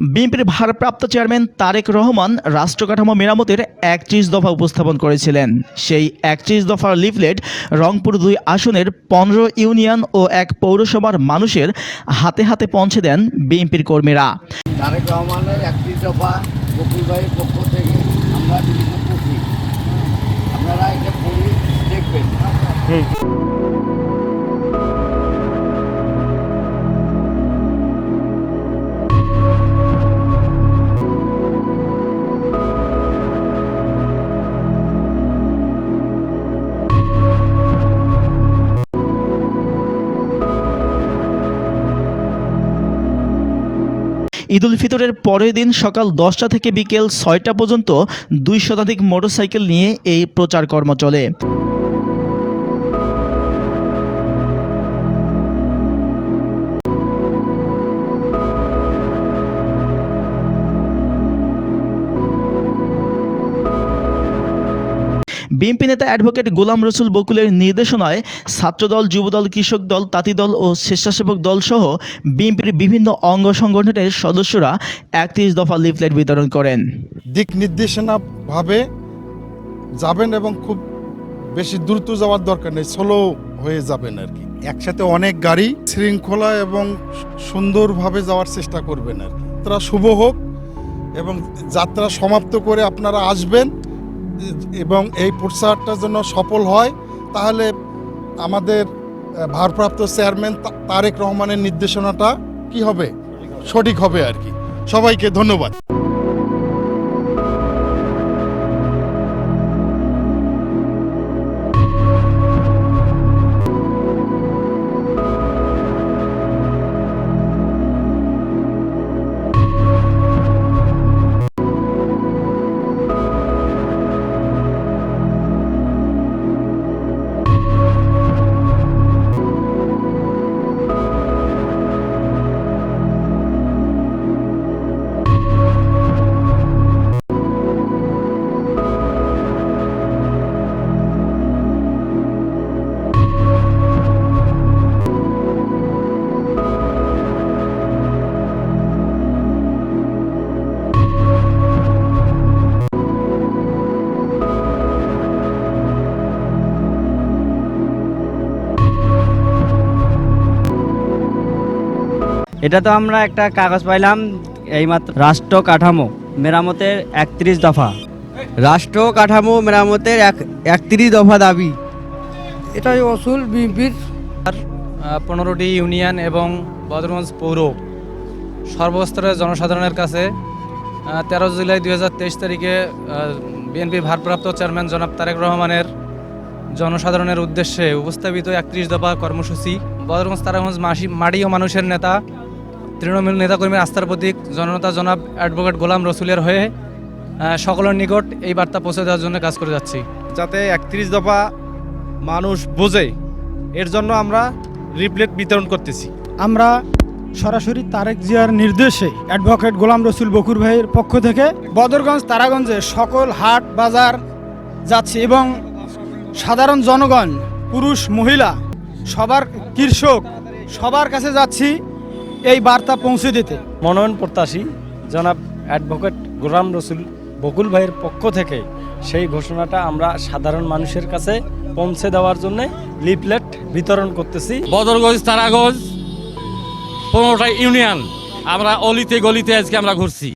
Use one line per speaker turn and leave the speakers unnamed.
বিএনপির ভারপ্রাপ্ত চেয়ারম্যান তারেক রহমান রাষ্ট্রকাঠামো মেরামতের একত্রিশ দফা উপস্থাপন করেছিলেন। সেই একত্রিশ দফার লিফলেট রংপুর দুই আসনের পনেরো ইউনিয়ন ও এক পৌরসভার মানুষের হাতে হাতে পৌঁছে দেন বিএনপির কর্মীরা।
তারেক রহমানের একটি দফা পক্ষ থেকে আমরা আপনারা এটা পড়ি দেখবেন।
ঈদুল ফিতরের পরের দিন সকাল দশটা থেকে বিকেল ছয়টা পর্যন্ত দুই শতাধিক মোটরসাইকেল নিয়ে এই প্রচার কর্ম চলে। বিএনপি নেতা অ্যাডভোকেট গোলাম রসুল বকুলের নির্দেশনায় ছাত্রদল, যুবদল, কৃষক দল তাঁতি দল ও স্বেচ্ছাসেবক দল সহ বিএনপির বিভিন্ন অঙ্গ সংগঠনের সদস্যরা একত্রিশ দফা লিফলেট বিতরণ করেন।
দিক নির্দেশনা ভাবে যাবেন এবং খুব বেশি দ্রুত যাওয়ার দরকার নেই, স্লো হয়ে যাবেন আর কি। একসাথে অনেক গাড়ি শৃঙ্খলা এবং সুন্দরভাবে যাওয়ার চেষ্টা করবেন আর কি। তারা শুভ হোক এবং যাত্রা সমাপ্ত করে আপনারা আসবেন। এবং এই প্রচারটা যেন সফল হয়, তাহলে আমাদের ভারপ্রাপ্ত চেয়ারম্যান তারেক রহমানের নির্দেশনাটা কি হবে? সঠিক হবে আর কি। সবাইকে ধন্যবাদ।
এটা তো আমরা একটা কাগজ পাইলাম এইমাত্র রাষ্ট্র কাঠামো মেরামতের একত্রিশ দফা।
রাষ্ট্র কাঠামো মেরামতের এক একত্রিশ দফা দাবি। এটাই অসুল বিএনপির।
পনেরোটি ইউনিয়ন এবং বদরগঞ্জ পৌর সর্বস্তরের জনসাধারণের কাছে তেরো জুলাই দুই হাজার তেইশ তারিখে বিএনপির ভারপ্রাপ্ত চেয়ারম্যান জনাব তারেক রহমানের জনসাধারণের উদ্দেশ্যে উপস্থাপিত একত্রিশ দফা কর্মসূচি। বদরগঞ্জ তারাগঞ্জ মাসি মাটি ও মানুষের নেতা তৃণমূল নেতাকর্মীর আস্থার প্রতীক জননেতা জনাব অ্যাডভোকেট গোলাম রসুলের হয়ে সকলের নিকট এই বার্তা পৌঁছে দেওয়ার জন্য কাজ করে যাচ্ছি।
যাতে একত্রিশ দফা মানুষ বোঝে এর জন্য আমরা রিপ্লেট বিতরণ করতেছি।
আমরা সরাসরি তারেক জিয়ার নির্দেশে অ্যাডভোকেট গোলাম রসুল বকুর ভাইয়ের পক্ষ থেকে বদরগঞ্জ তারাগঞ্জে সকল হাট বাজার যাচ্ছি এবং সাধারণ জনগণ পুরুষ মহিলা সবার কৃষক সবার কাছে যাচ্ছি। এই বার্তা পৌঁছে দিতে।
মনোনয়ন প্রত্যাশী জনাব অ্যাডভোকেট গোলাম রসুল বকুল ভাইয়ের পক্ষ থেকে সেই ঘোষণাটা আমরা সাধারণ মানুষের কাছে পৌঁছে দেওয়ার জন্য লিফলেট বিতরণ করতেছি।
বদরগঞ্জ তারাগঞ্জ পনেরোটা ইউনিয়ন আমরা অলিতে গলিতে আজকে আমরা ঘুরছি।